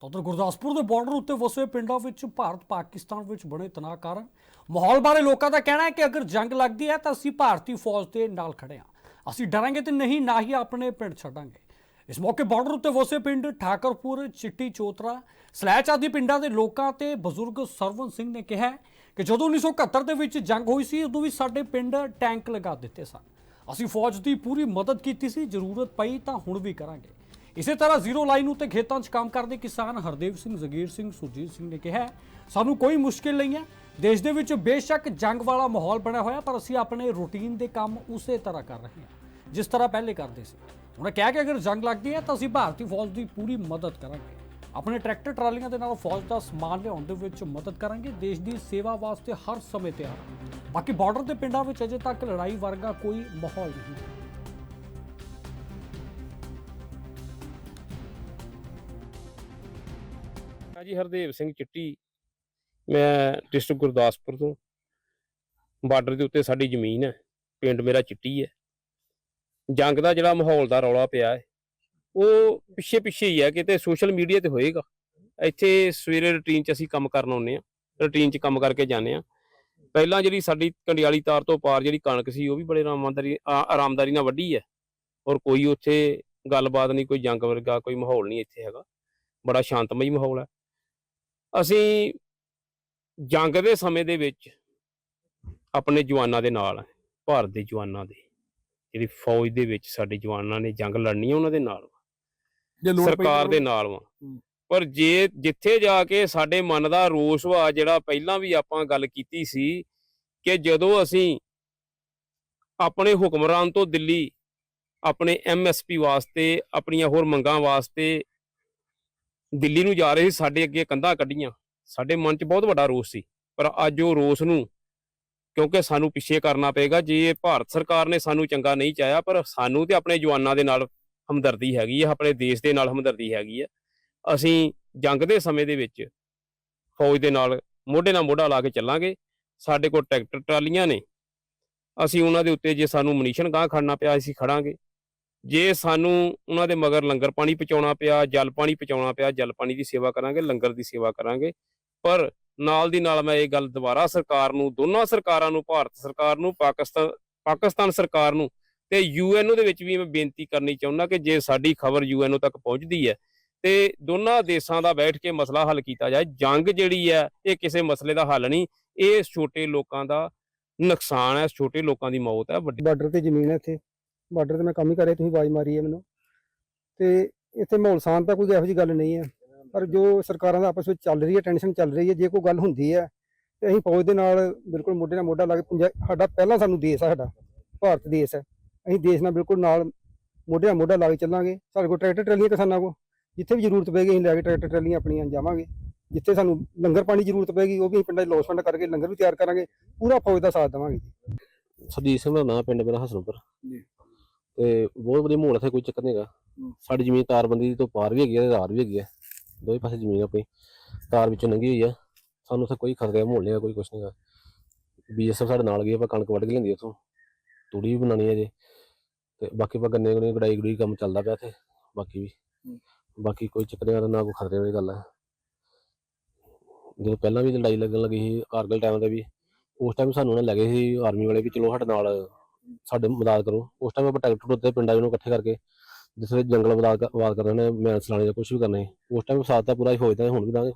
ਤਾਂ ਉਧਰ ਗੁਰਦਾਸਪੁਰ ਦੇ ਬਾਰਡਰ ਉੱਤੇ ਵਸੇ ਪਿੰਡਾਂ ਵਿੱਚ ਭਾਰਤ ਪਾਕਿਸਤਾਨ ਵਿੱਚ ਬਣੇ ਤਣਾਅ ਕਾਰਨ ਮਾਹੌਲ ਬਾਰੇ ਲੋਕਾਂ ਦਾ ਕਹਿਣਾ ਹੈ ਕਿ ਅਗਰ ਜੰਗ ਲੱਗਦੀ ਹੈ ਤਾਂ ਅਸੀਂ ਭਾਰਤੀ ਫੌਜ ਦੇ ਨਾਲ ਖੜੇ ਹਾਂ। ਅਸੀਂ ਡਰਾਂਗੇ ਤੇ ਨਹੀਂ, ਨਾ ਹੀ ਆਪਣੇ ਪਿੰਡ ਛੱਡਾਂਗੇ। ਇਸ ਮੌਕੇ ਬਾਰਡਰ ਉੱਤੇ ਵਸੇ ਪਿੰਡ ਠਾਕਰਪੁਰ, ਚਿੱਟੀ ਚੋਤਰਾ, ਸਲੈਚ ਆਦਿ ਪਿੰਡਾਂ ਦੇ ਲੋਕਾਂ ਤੇ ਬਜ਼ੁਰਗ ਸਰਵਨ ਸਿੰਘ ਨੇ ਕਿਹਾ ਕਿ ਜਦੋਂ 1971 ਦੇ ਵਿੱਚ ਜੰਗ ਹੋਈ ਸੀ, ਉਦੋਂ ਵੀ ਸਾਡੇ ਪਿੰਡ ਟੈਂਕ ਲਗਾ ਦਿੱਤੇ ਸਨ। ਅਸੀਂ ਫੌਜ ਦੀ ਪੂਰੀ ਮਦਦ ਕੀਤੀ ਸੀ, ਜ਼ਰੂਰਤ ਪਈ ਤਾਂ ਹੁਣ ਵੀ ਕਰਾਂਗੇ। ਇਸੇ ਤਰ੍ਹਾਂ ਜ਼ੀਰੋ ਲਾਈਨ ਉੱਤੇ ਖੇਤਾਂ 'ਚ ਕੰਮ ਕਰਦੇ ਕਿਸਾਨ ਹਰਦੇਵ ਸਿੰਘ, ਜ਼ਗੀਰ ਸਿੰਘ, ਸੁਰਜੀਤ ਸਿੰਘ ਨੇ ਕਿਹਾ ਸਾਨੂੰ ਕੋਈ ਮੁਸ਼ਕਿਲ ਨਹੀਂ ਹੈ। ਦੇਸ਼ ਦੇ ਵਿੱਚ ਬੇਸ਼ੱਕ ਜੰਗ ਵਾਲਾ ਮਾਹੌਲ ਬਣਿਆ ਹੋਇਆ, ਪਰ ਅਸੀਂ ਆਪਣੇ ਰੂਟੀਨ ਦੇ ਕੰਮ ਉਸੇ ਤਰ੍ਹਾਂ ਕਰ ਰਹੇ ਹਾਂ, ਜਿਸ ਤਰ੍ਹਾਂ ਪਹਿਲੇ ਕਰਦੇ ਸੀ। ਉਹਨਾਂ ਕਿਹਾ ਕਿ ਅਗਰ ਜੰਗ ਲੱਗਦੀ ਹੈ, ਤਾਂ ਅਸੀਂ ਭਾਰਤੀ ਫੌਜ ਦੀ ਪੂਰੀ ਮਦਦ ਕਰਾਂਗੇ। ਆਪਣੇ ਟਰੈਕਟਰ ਟਰਾਲੀਆਂ ਦੇ ਨਾਲ ਫੌਜ ਦਾ ਸਮਾਨ ਲਿਆਉਣ ਦੇ ਵਿੱਚ ਮਦਦ ਕਰਾਂਗੇ। ਦੇਸ਼ ਦੀ ਸੇਵਾ ਵਾਸਤੇ ਹਰ ਸਮੇਂ ਤਿਆਰ ਬਾਕੀ ਬਾਰਡਰ ਦੇ ਪਿੰਡਾਂ ਵਿੱਚ ਅਜੇ ਤੱਕ ਲੜਾਈ ਵਰਗਾ ਕੋਈ ਮਾਹੌਲ ਨਹੀਂ ਹੈ। ਹਾਂ ਜੀ ਹਰਦੇਵ ਸਿੰਘ ਚਿੱਟੀ। ਮੈਂ ਡਿਸਟ੍ਰਿਕਟ ਗੁਰਦਾਸਪੁਰ ਤੋਂ। ਬਾਰਡਰ ਦੇ ਉੱਤੇ ਸਾਡੀ ਜ਼ਮੀਨ ਹੈ। ਪਿੰਡ ਮੇਰਾ ਚਿੱਟੀ ਹੈ। ਜੰਗ ਦਾ ਜਿਹੜਾ ਮਾਹੌਲ ਦਾ ਰੌਲਾ ਪਿਆ ਹੈ, ਉਹ ਪਿੱਛੇ ਪਿੱਛੇ ਹੀ ਹੈ। ਕਿਤੇ ਸੋਸ਼ਲ ਮੀਡੀਆ ਤੇ ਹੋਏਗਾ। ਇੱਥੇ ਸਵੇਰੇ ਰੁਟੀਨ 'ਚ ਅਸੀਂ ਕੰਮ ਕਰਨ ਆਉਂਦੇ ਆ ਰੁਟੀਨ 'ਚ ਕੰਮ ਕਰਕੇ ਜਾਂਦੇ ਆ ਪਹਿਲਾਂ ਜਿਹੜੀ ਸਾਡੀ ਕੰਡਿਆਲੀ ਤਾਰ ਤੋਂ ਪਾਰ ਜਿਹੜੀ ਕਣਕ ਸੀ, ਉਹ ਵੀ ਬੜੇ ਆਰਾਮਦਾਰੀ ਆਰਾਮਦਾਰੀ ਨਾਲ ਵੱਢੀ ਹੈ। ਔਰ ਕੋਈ ਉੱਥੇ ਗੱਲਬਾਤ ਨਹੀਂ, ਕੋਈ ਜੰਗ ਵਰਗਾ ਕੋਈ ਮਾਹੌਲ ਨਹੀਂ ਇੱਥੇ ਹੈਗਾ। ਬੜਾ ਸ਼ਾਂਤਮਈ ਮਾਹੌਲ ਹੈ। ਅਸੀਂ ਜੰਗ ਦੇ ਸਮੇਂ ਦੇ ਵਿੱਚ ਆਪਣੇ ਜਵਾਨਾਂ ਦੇ ਨਾਲ ਭਾਰਤ ਦੇ ਜਵਾਨਾਂ ਦੇ ਜਿਹੜੀ ਫੌਜ ਦੇ ਵਿੱਚ ਸਾਡੇ ਜਵਾਨਾਂ ਨੇ ਜੰਗ ਲੜਨੀ ਹੈ ਉਹਨਾਂ ਦੇ ਨਾਲ ਸਰਕਾਰ ਦੇ ਨਾਲ ਵਾ। ਪਰ ਜੇ ਜਿੱਥੇ ਜਾ ਕੇ ਸਾਡੇ ਮਨ ਦਾ ਰੋਸ ਵਾ ਜਿਹੜਾ ਪਹਿਲਾਂ ਵੀ ਆਪਾਂ ਗੱਲ ਕੀਤੀ ਸੀ ਕਿ ਜਦੋਂ ਅਸੀਂ ਆਪਣੇ ਹੁਕਮਰਾਨ ਤੋਂ ਦਿੱਲੀ ਆਪਣੇ ਐਮਐਸਪੀ ਵਾਸਤੇ ਆਪਣੀਆਂ ਹੋਰ ਮੰਗਾਂ ਵਾਸਤੇ ਦਿੱਲੀ ਨੂੰ ਜਾ ਰਹੇ ਸੀ, ਸਾਡੇ ਅੱਗੇ ਕੰਧਾਂ ਕੱਢੀਆਂ। ਸਾਡੇ ਮਨ 'ਚ ਬਹੁਤ ਵੱਡਾ ਰੋਸ ਸੀ, ਪਰ ਅੱਜ ਉਹ ਰੋਸ ਨੂੰ ਕਿਉਂਕਿ ਸਾਨੂੰ ਪਿੱਛੇ ਕਰਨਾ ਪਏਗਾ, ਜੇ ਭਾਰਤ ਸਰਕਾਰ ਨੇ ਸਾਨੂੰ ਚੰਗਾ ਨਹੀਂ ਚਾਹਿਆ, ਪਰ ਸਾਨੂੰ ਤੇ ਆਪਣੇ ਜਵਾਨਾਂ ਦੇ ਨਾਲ ਹਮਦਰਦੀ ਹੈਗੀ ਹੈ ਆਪਣੇ ਦੇਸ਼ ਦੇ ਨਾਲ ਹਮਦਰਦੀ ਹੈਗੀ ਹੈ ਅਸੀਂ ਜੰਗ ਦੇ ਸਮੇਂ ਦੇ ਵਿੱਚ ਫੌਜ ਦੇ ਨਾਲ ਮੋਢੇ ਨਾਲ ਮੋਢਾ ਲਾ ਕੇ ਚੱਲਾਂਗੇ। ਸਾਡੇ ਕੋਲ ਟਰੈਕਟਰ ਟਰਾਲੀਆਂ ਨੇ। ਅਸੀਂ ਉਹਨਾਂ ਦੇ ਉੱਤੇ ਜੇ ਸਾਨੂੰ ਮਨੀਸ਼ਨ ਗਾਂ ਖੜਨਾ ਪਿਆ, ਅਸੀਂ ਖੜਾਂਗੇ। ਜੇ ਸਾਨੂੰ ਉਹਨਾਂ ਦੇ ਮਗਰ ਲੰਗਰ ਪਾਣੀ ਪਹੁੰਚਾਉਣਾ ਪਿਆ, ਜਲ ਪਾਣੀ ਪਹੁੰਚਾਉਣਾ ਪਿਆ, ਜਲ ਪਾਣੀ ਦੀ ਸੇਵਾ ਕਰਾਂਗੇ, ਲੰਗਰ ਦੀ ਸੇਵਾ ਕਰਾਂਗੇ, ਪਰ ਨਾਲ ਦੀ ਨਾਲ ਮੈਂ ਇਹ ਗੱਲ ਦੁਬਾਰਾ ਸਰਕਾਰ ਨੂੰ, ਦੋਨਾਂ ਸਰਕਾਰਾਂ ਨੂੰ, ਭਾਰਤ ਸਰਕਾਰ ਨੂੰ, ਪਾਕਿਸਤਾਨ ਪਾਕਿਸਤਾਨ ਸਰਕਾਰ ਨੂੰ ਤੇ ਯੂਐਨਓ ਦੇ ਵਿੱਚ ਵੀ ਮੈਂ ਬੇਨਤੀ ਕਰਨੀ ਚਾਹੁੰਦਾ ਕਿ ਜੇ ਸਾਡੀ ਖਬਰ ਯੂਐਨਓ ਤੱਕ ਪਹੁੰਚਦੀ ਹੈ ਤੇ ਦੋਨਾਂ ਦੇਸ਼ਾਂ ਦਾ ਬੈਠ ਕੇ ਮਸਲਾ ਹੱਲ ਕੀਤਾ ਜਾਏ। ਜੰਗ ਜਿਹੜੀ ਹੈ, ਇਹ ਕਿਸੇ ਮਸਲੇ ਦਾ ਹੱਲ ਨਹੀਂ, ਇਹ ਛੋਟੇ ਲੋਕਾਂ ਦਾ ਨੁਕਸਾਨ ਹੈ, ਛੋਟੇ ਲੋਕਾਂ ਦੀ ਮੌਤ ਹੈ, ਵੱਡੀ ਬਾਰਡਰ ਤੇ ਜ਼ਮੀਨ ਹੈ ਇੱਥੇ। ਬਾਰਡਰ ਤੇ ਮੈਂ ਕੰਮ ਹੀ ਕਰ ਰਿਹਾ ਤੁਸੀਂ ਆਵਾਜ਼ ਮਾਰੀ ਹੈ ਮੈਨੂੰ। ਤੇ ਇੱਥੇ ਮਾਹੌਲ ਸ਼ਾਂਤ ਤਾਂ ਕੋਈ ਇਹੋ ਜਿਹੀ ਗੱਲ ਨਹੀਂ ਹੈ। ਪਰ ਜੋ ਸਰਕਾਰਾਂ ਦਾ ਆਪਸ ਵਿੱਚ ਚੱਲ ਰਹੀ ਹੈ ਟੈਨਸ਼ਨ ਚੱਲ ਰਹੀ ਹੈ ਜੇ ਕੋਈ ਗੱਲ ਹੁੰਦੀ ਹੈ ਤੇ ਅਸੀਂ ਫੌਜ ਦੇ ਨਾਲ ਬਿਲਕੁਲ ਮੋਢੇ ਨਾਲ ਮੋਢਾ ਲਾ ਕੇ ਪੰਜਾ- ਸਾਡਾ ਪਹਿਲਾਂ ਸਾਨੂੰ ਦੇਸ਼ ਆ ਸਾਡਾ ਭਾਰਤ ਦੇਸ਼ ਹੈ। ਅਸੀਂ ਦੇਸ਼ ਨਾਲ ਬਿਲਕੁਲ ਨਾਲ ਮੋਢੇ ਨਾਲ ਮੋਢਾ ਲਾ ਕੇ ਚੱਲਾਂਗੇ। ਸਾਡੇ ਕੋਲ ਟਰੈਕਟਰ ਟਰਾਲੀਆਂ ਕਿਸਾਨਾਂ ਕੋਲ ਜਿੱਥੇ ਵੀ ਜ਼ਰੂਰਤ ਪਏਗੀ ਅਸੀਂ ਲੈ ਕੇ ਟਰੈਕਟਰ ਟਰਾਲੀਆਂ ਆਪਣੀਆਂ ਜਾਵਾਂਗੇ। ਜਿੱਥੇ ਸਾਨੂੰ ਲੰਗਰ ਪਾਣੀ ਦੀ ਜ਼ਰੂਰਤ ਪਏਗੀ ਉਹ ਵੀ ਅਸੀਂ ਪਿੰਡਾਂ 'ਚ ਲੋਸਮੈਂਟ ਕਰਕੇ ਲੰਗਰ ਵੀ ਤਿਆਰ ਕਰਾਂਗੇ। ਪੂਰਾ ਫੌਜ ਦਾ ਸਾਥ ਦੇਵਾਂਗੇ ਜੀ। ਸਰਜੀਤ ਸਿੰਘ ਦਾ ਨਾਂ ਪਿੰਡ ਮੇਰਾ ਹਸਨਪੁਰ। ਜੀ। ਤੇ ਬਹੁਤ ਵਧੀਆ ਮਾਹੌਲ ਇੱਥੇ ਕੋਈ ਚੱਕਰ ਨਹੀਂ ਹੈਗਾ। ਸਾਡੀ ਜ਼ਮੀਨ ਤਾਰਬੰਦੀ ਤੋਂ ਪਾਰ ਵੀ ਹੈਗੀ ਹੈ ਤੇ ਰਾਰ ਵੀ ਹੈਗੀ ਹੈ ਦੋਵੇਂ ਪਾਸੇ ਜ਼ਮੀਨ ਆਪਣੀ। ਤਾਰ ਵਿੱਚੋਂ ਲੰਘੀ ਹੋਈ ਹੈ ਸਾਨੂੰ ਉੱਥੇ ਕੋਈ ਖਤਰੇ ਮਾਹੌਲ ਨਹੀਂ ਹੈਗਾ ਕੋਈ ਕੁਛ ਨਹੀਂ ਹੈਗਾ। ਬੀਐਸਐਫ ਸਾਡੇ ਨਾਲ ਗਈ ਆਪਾਂ ਕਣਕ ਵੱਢ ਕੇ ਲੈਂਦੀ ਉੱਥੋਂ। ਤੂੜੀ ਵੀ ਬਣਾਉਣੀ ਹੈ ਜੇ ਤੇ ਬਾਕੀ ਆਪਾਂ ਗੰਨੇ ਗੁੰਨੇ ਗੜਾਈ ਗੜੂਈ ਕੰਮ ਚੱਲਦਾ ਪਿਆ ਇੱਥੇ ਬਾਕੀ ਵੀ। ਬਾਕੀ ਕੋਈ ਚੱਕਰ ਨਹੀਂ ਨਾ ਕੋਈ ਖਤਰੇ ਵਾਲੀ ਗੱਲ ਹੈ ਜਦੋਂ ਪਹਿਲਾਂ ਵੀ ਲੜਾਈ ਲੱਗਣ ਲੱਗੀ ਸੀ ਕਾਰਗਲ ਟਾਈਮ ਤੇ ਵੀ ਉਸ ਟਾਈਮ ਸਾਨੂੰ ਉਹਨਾਂ ਲੈ ਗਏ ਸੀ ਆਰਮੀ ਵਾਲੇ ਵੀ ਚਲੋ ਸਾਡੇ ਨਾਲ ਸਾਡੇ ਮਦਦ ਕਰੋ। ਉਸ ਟਾਈਮ ਆਪਾਂ ਟਰੈਕਟਰ ਉੱਤੇ ਪਿੰਡਾਂ ਨੂੰ ਇਕੱਠੇ ਕਰਕੇ ਜਿੱਥੇ ਜੰਗਲ ਮਦਦ ਆਵਾਜ਼ ਕਰ ਰਹੇ ਨੇ ਮੈਂ ਸਲਾਣੇ ਜਾਂ ਕੁਝ ਵੀ ਕਰਨੇ, ਉਸ ਟਾਈਮ ਸਾਥ ਤਾਂ ਪੂਰਾ ਹੀ ਹੋ ਜਾਂਦਾ, ਹੁਣ ਵੀ ਦਾਂਗੇ